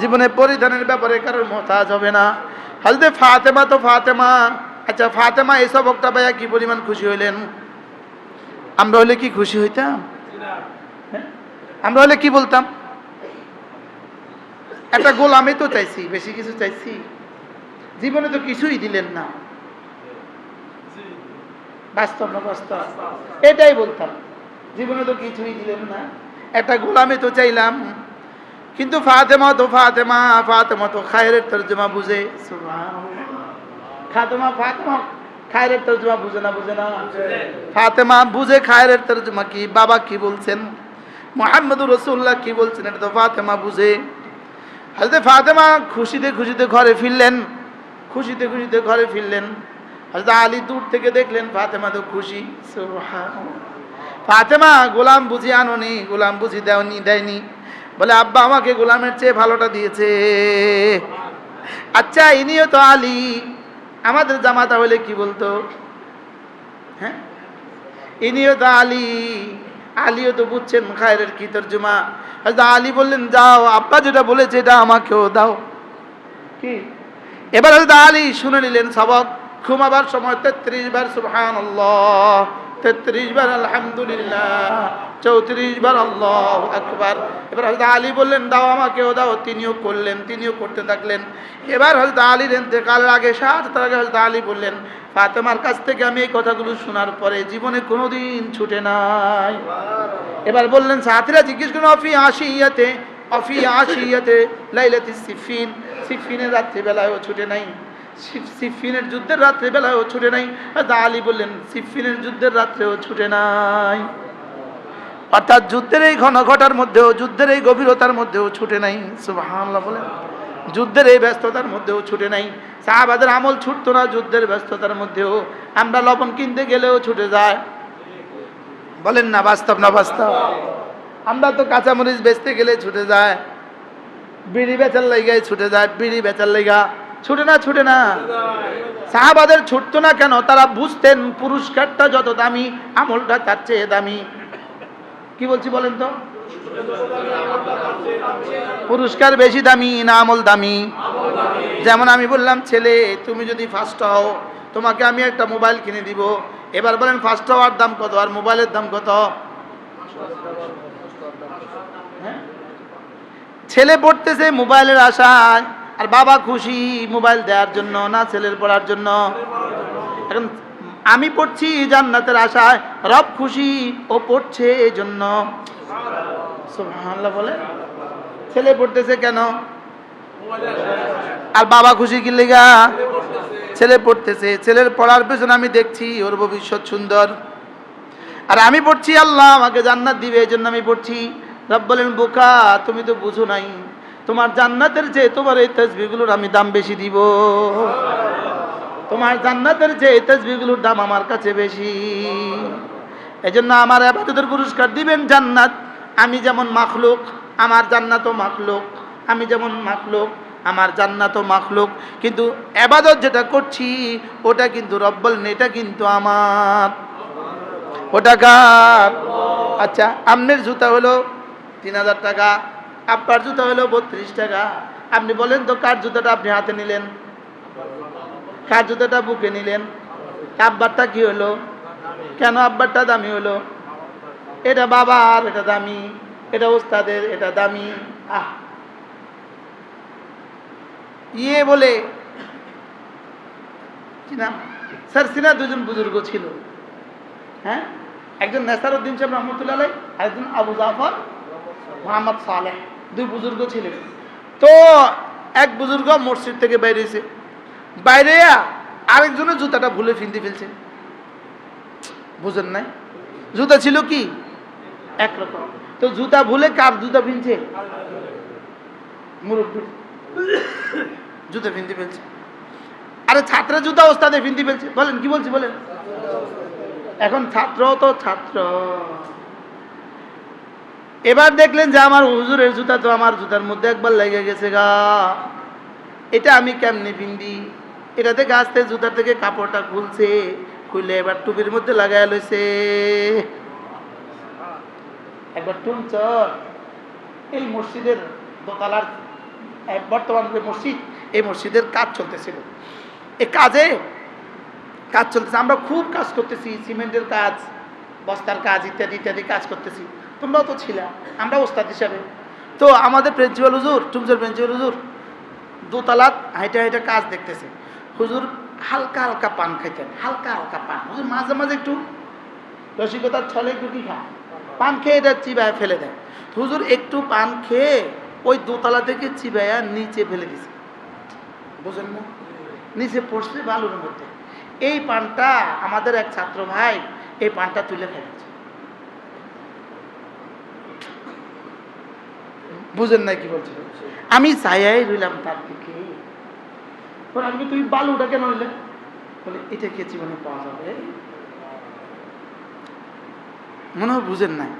জীবনে পরিধানের ব্যাপারে কারোর মতাজ হবে না। হালতে ফাতেমা তো ফাতেমা। আচ্ছা ফাতেমা, এসব একটা ভাইয়া কি পরিমাণ খুশি হইলেন? আমরা হলে কি খুশি হইতাম? আমরা হলে কি বলতাম? একটা গোলামে তো চাইছি, বেশি কিছু চাইছি। জীবনে তো কিছুই দিলেন না। বাস্তব না বাস্তব? এটাই বলতাম। জীবনে তো কিছুই দিলেন না। একটা গোলামে তো চাইলাম। কিন্তু ফাতেমা তো ফাতেমা ফাতেমা তো খায়রের তর্জমা বুঝে। সুবহানাল্লাহ। ফাতেমা খায়রের তর্জমা বুঝে না বুঝে না? ফাতেমা বুঝে খায়রের তর্জমা কি? বাবা কি বলছেন? মোহাম্মদুর রসুল্লাহ কি বলছেন? এটা তো ফাতেমা বুঝে। হাজতে ফাতেমা খুশিতে খুশিতে ঘরে ফিরলেন। খুশিতে খুশিতে ঘরে ফিরলেন। হাজতে আলী দূর থেকে দেখলেন ফাতেমা তো খুশি। ফাতেমা গোলাম বুঝি আনোনি গোলাম বুঝি দেওনি দেয়নি। বলে, আব্বা আমাকে গোলামের চেয়ে ভালোটা দিয়েছে। আচ্ছা ইনিও তো আলী। আমাদের জামাতা হলে কি বলতো? হ্যাঁ? ইনিও তো আলী। আলীও তো বুঝছেন খায়ের কি তর্জমা? হয়তো আলী বললেন, যাও, আব্বা যেটা বলেছে এটা আমাকেও দাও। কি? এবার হয়তো আলী শুনে নিলেন সবক। ঘুমাবার সময় তেত্রিশ বার সুবহান তেত্রিশ বার আলহামদুলিল্লাহ চৌত্রিশ বার আল্লাহ একবার এবার হয়তো আলী বললেন দাও আমাকেও দাও। তিনিও করলেন তিনিও করতে থাকলেন। এবার হয়তো আলীর এতেকালের আগে সাত তার আগে হয়তো আলী বললেন ফাতেমার কাছ থেকে আমি এই কথাগুলো শোনার পরে জীবনে কোনোদিন ছুটে নাই। এবার বললেন সাথীরা জিজ্ঞেস করুন অফি আশিয়াতে? অফি আশিয়াতে লাইলাতি সিফিন সিফিনের রাত্রিবেলায়ও ছুটে নাই। সিফিনের যুদ্ধের রাত্রিবেলায়ও ছুটে নাই। আলী বললেন, সিফিনের যুদ্ধের রাত্রেও ছুটে নাই। অর্থাৎ যুদ্ধের এই ঘন ঘটার মধ্যেও, যুদ্ধের এই গভীরতার মধ্যেও ছুটে নাই। সুবহানাল্লাহ বলেন। যুদ্ধের এই ব্যস্ততার মধ্যেও ছুটে নাই। সাহাবাদের আমল ছুটতো না, যুদ্ধের ব্যস্ততার মধ্যেও। আমরা লবণ কিনতে গেলেও ছুটে যায়। বলেন না, বাস্তব না বাস্তব? আমরা তো কাঁচামরিচ বেচতে গেলে ছুটে যায়। বিড়ি বেচার লাইগায় ছুটে যায়, বিড়ি বেচার লাইগা। ছুটে না ছুটে না। সাহাবাদের ছুটতো না কেন? তারা বুঝতেন পুরস্কারটা যত দামি, আমলটা তার চেয়ে দামি। কি বলছি বলেন তো? পুরস্কার বেশি দামি না আমল দামি? যেমন আমি বললাম, ছেলে, তুমি যদি ফার্স্ট হও, তোমাকে আমি একটা মোবাইল কিনে দিব। এবার বলেন ফার্স্ট হওয়ার দাম কত? আর মোবাইলের দাম কত? হ্যাঁ? ছেলে পড়তেছে মোবাইলের আশায়। আর বাবা খুশি মোবাইল দেওয়ার জন্য, না ছেলের পড়ার জন্য। এখন আমি পড়ছি জান্নাতের আশায়, রব খুশি, ও পড়ছে এই জন্য বলে? ছেলে পড়তেছে কেন? আর বাবা খুশি কি লেগা? ছেলে পড়তেছে, ছেলের পড়ার পেছনে আমি দেখছি ওর ভবিষ্যৎ সুন্দর। আর আমি পড়ছি, আল্লাহ আমাকে জান্নাত দিবে এই জন্য আমি পড়ছি। রব বলেন, বোকা, তুমি তো বুঝো নাই। তোমার জান্নাতের যে তোমার এই তসবিগুলোর আমি দাম বেশি দিব। তোমার জান্নাতের যে এই তসবিগুলোর দাম আমার কাছে বেশি। এই জন্য আমার আবাদতের পুরস্কার দিবেন জান্নাত। আমি যেমন মাখলুক, আমার জান্নাতও মাখলুক। আমি যেমন মাখলুক, আমার জান্নাতও মাখলুক। কিন্তু আবাদত যেটা করছি, ওটা কিন্তু রব্বল এটা কিন্তু আমার। ওটা কার? আচ্ছা আমনের জুতা হলো তিন হাজার টাকা। আব্বার জুতা হলো বত্রিশ টাকা? আপনি বলেন তো, কার জুতাটা আপনি হাতে নিলেন? কার জুতাটা বুকে নিলেন? আব্বারটা কি হলো? কেন আব্বারটা দামি হলো? এটা বাবার, এটা দামি। এটা ওস্তাদের, এটা দামি। আহ! ইয়ে বলে স্যার, সিনা দুজন বুজুর্গ ছিল। হ্যাঁ? একজন নেসারউদ্দিন সাহেব রহমতুল্লাহ আর একজন আবু জাফর মোহাম্মদ সালেহ। দুই বুজুর্গ ছিলেন তো এক বুজুর্গ মসজিদ থেকে বাইরেছে বাইরে আরেকজনের জুতাটা ভুলে ফিনতে ফেলছে। বুঝেন নাই? জুতা ছিল কি? একরকম। তো জুতা ভুলে কার জুতা ফিনছে? জুতা ফিনতে ফেলছে। আরে ছাত্রের জুতা ওস্তাদে ফিনতে ফেলছে। বলেন, কি বলছি বলেন? এখন ছাত্র তো ছাত্র। এবার দেখলেন যে আমার হুজুরের জুতা তো আমার জুতার মধ্যে একবার লেগে গেছে গা। এটা আমি কেমনে পিন্দি? এটা থেকে আস্তে জুতা থেকে কাপড়টা খুলছে, খুলে এবার টুপির মধ্যে লাগাই লইছে। একবার টুনচ এই মসজিদের দোতলার বর্তমান যে মসজিদ, এই মসজিদের কাজ চলতেছিল। এই কাজে কাজ চলতেছে। আমরা খুব কাজ করতেছি, সিমেন্টের কাজ, বস্তার কাজ ইত্যাদি ইত্যাদি কাজ করতেছি। তোমরাও তো ছিলা, আমরা ওস্তাদ হিসাবে। তো আমাদের প্রিন্সিপাল হুজুর টুমসের প্রিন্সিপাল হুজুর, দোতলাত হাইটে হাইটে কাজ দেখতেছে। হুজুর হালকা হালকা পান খাইতেন, হালকা হালকা পান। হুজুর মাঝে মাঝে একটু রসিকতার ছলে একটু কি খায়? পান খেয়ে এটা চিবায় ফেলে দেয়। হুজুর একটু পান খেয়ে ওই দোতলা থেকে চিবাইয়া নিচে ফেলে দিছে। বুঝেন না? নিচে পড়ছে বালুর মধ্যে। এই পানটা আমাদের এক ছাত্র ভাই, এই পানটা তুলে ফেলেছে। বুঝেন না কি বলছে আমি চাইয়াই রইলাম তার দিকে। আমি তুই বালুটা কেন হইলে বলে, এটা কি জীবনে পাওয়া যাবে? মনে হয় বুঝেন নাই।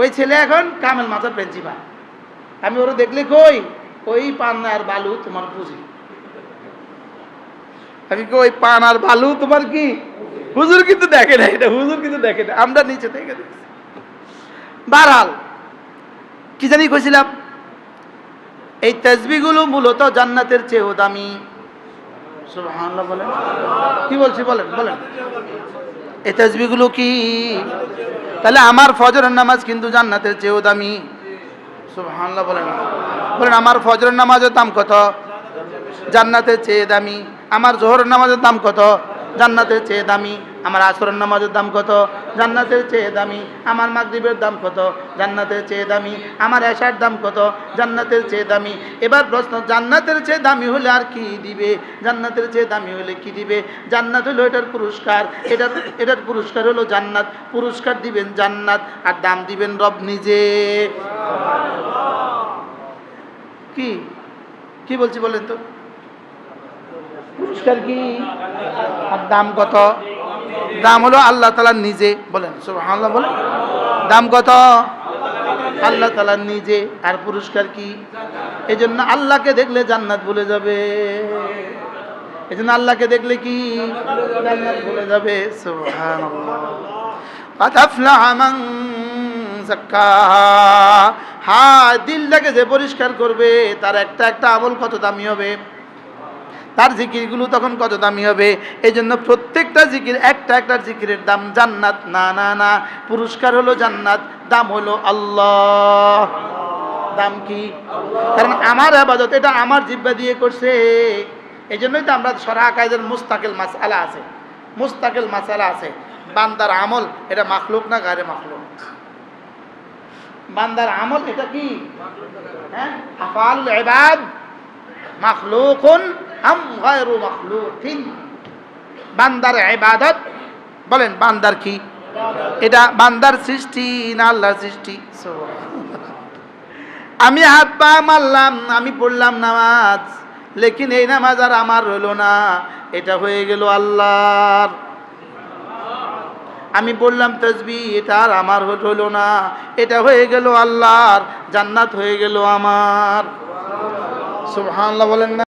ওই ছেলে এখন কামেল মাথার প্রিন্সিপাল। আমি ওরা দেখলে কই? ওই পান আর বালু তোমার বুঝি আমি কি ওই পান আর বালু তোমার কি? হুজুর কিন্তু দেখে না এটা হুজুর কিন্তু দেখে না আমরা নিচে থেকে দেখছি। বারহাল কি জানি কইছিলাম? এই তসবিগুলো মূলত জান্নাতের চেয়েও দামি। কি বলছি, বলেন বলেন। এই তসবিগুলো কি? তাহলে আমার ফজরের নামাজ কিন্তু জান্নাতের চেয়েও দামি। সুবহানাল্লাহ, বলেন। বলেন, আমার ফজরের নামাজের দাম কত? জান্নাতের চেয়ে দামি। আমার জোহরের নামাজের দাম কত? জান্নাতের চেয়ে দামি। আমার আসরের নামাজের দাম কত? জান্নাতের চেয়ে দামি। আমার মাগরিবের দাম কত? জান্নাতের চেয়ে দামি। আমার এশার দাম কত? জান্নাতের চেয়ে দামি। এবার প্রশ্ন, জান্নাতের চেয়ে দামি হলে আর কি দিবে? জান্নাতের চেয়ে দামি হলে কি দিবে? জান্নাত হলো এটার পুরস্কার। এটার এটার পুরস্কার হলো জান্নাত। পুরস্কার দিবেন জান্নাত, আর দাম দিবেন রব নিজে। কি? কি বলছি বলেন তো? পুরস্কার কি? আর দাম কত? দাম হলো আল্লাহ তালা নিজে বলেন, সুবহানাল্লাহ বলেন। দাম কত? আল্লাহ তালা নিজে, আর পুরস্কার কি? এই জন্য আল্লাহকে দেখলে জান্নাত বলে যাবে। এই জন্য আল্লাহকে দেখলে কি? জান্নাত বলে যাবে হা হ্যাঁ, দিলটাকে যে পরিষ্কার করবে, তার একটা একটা আমল কত দামি হবে? তার জিকিরগুলো তখন কত দামি হবে? এই জন্য প্রত্যেকটা জিকির, একটা একটা জিকিরের দাম জান্নাত। না না না, পুরস্কার হলো জান্নাত, দাম হলো আল্লাহ। দাম কি? কারণ আমার আবাদত, এটা আমার জিব্বা দিয়ে করছে। এই জন্যই তো আমরা সরা কায়দের মুস্তাকিল মাসালা আছে। মুস্তাকিল মাসালা আছে। বান্দার আমল, এটা মাখলুক না গায়ে মাখলুক? বান্দার আমল এটা কি? হ্যাঁ? আফাল মাখলুকুন আম বান্দার ইবাদত, বলেন, বান্দার কি? এটা বান্দার সৃষ্টি না আল্লাহর সৃষ্টি? আমি হাত পা মারলাম, আমি পড়লাম নামাজ, লেকিন এই নামাজ আর আমার রইল না। এটা হয়ে গেল আল্লাহর। আমি বললাম তসবি এটা আর আমার হইল না। এটা হয়ে গেল আল্লাহর, জান্নাত হয়ে গেল আমার। সুবহানাল্লাহ বলেন না।